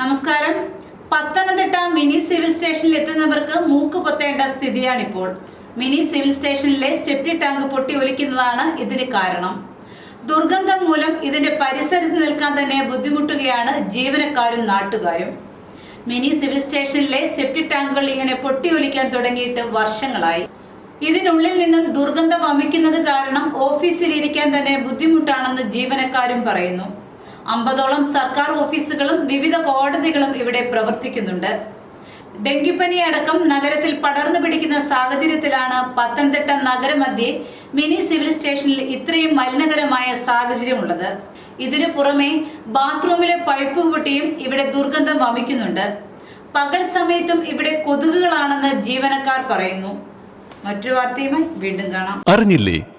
നമസ്കാരം. Pathanamthitta mini civil സ്റ്റേഷനിൽ എത്തുന്നവർക്ക് മൂക്ക് പൊത്തേണ്ട സ്ഥിതിയാണിപ്പോൾ. മിനി സിവിൽ സ്റ്റേഷനിലെ സെപ്റ്റി ടാങ്ക് പൊട്ടി ഒലിക്കുന്നതാണ് ഇതിന് കാരണം. ദുർഗന്ധം മൂലം ഇതിന്റെ പരിസരത്ത് നിൽക്കാൻ തന്നെ ബുദ്ധിമുട്ടുകയാണ് ജീവനക്കാരും നാട്ടുകാരും. മിനി സിവിൽ സ്റ്റേഷനിലെ സെപ്റ്റി ടാങ്കുകൾ ഇങ്ങനെ പൊട്ടി ഒലിക്കാൻ തുടങ്ങിയിട്ട് വർഷങ്ങളായി. ഇതിനുള്ളിൽ നിന്നും ദുർഗന്ധം വമിക്കുന്നത് കാരണം ഓഫീസിൽ ഇരിക്കാൻ തന്നെ ബുദ്ധിമുട്ടാണെന്ന് ജീവനക്കാരും പറയുന്നു. അമ്പതോളം സർക്കാർ ഓഫീസുകളും വിവിധ കോടതികളും ഇവിടെ പ്രവർത്തിക്കുന്നുണ്ട്. ഡെങ്കിപ്പനി അടക്കം നഗരത്തിൽ പടർന്നു പിടിക്കുന്ന സാഹചര്യത്തിലാണ് പത്തനംതിട്ട നഗരമധ്യേ മിനി സിവിൽ സ്റ്റേഷനിൽ ഇത്രയും മലിനകരമായ സാഹചര്യമുള്ളത്. ഇതിനു പുറമെ ബാത്റൂമിലെ പൈപ്പ് പൊട്ടിയും ഇവിടെ ദുർഗന്ധം വമിക്കുന്നുണ്ട്. പകൽ സമയത്തും ഇവിടെ കൊതുകുകളാണെന്ന് ജീവനക്കാർ പറയുന്നു. മറ്റു വാർത്തയുമായി വീണ്ടും കാണാം. അറിഞ്ഞില്ലേ?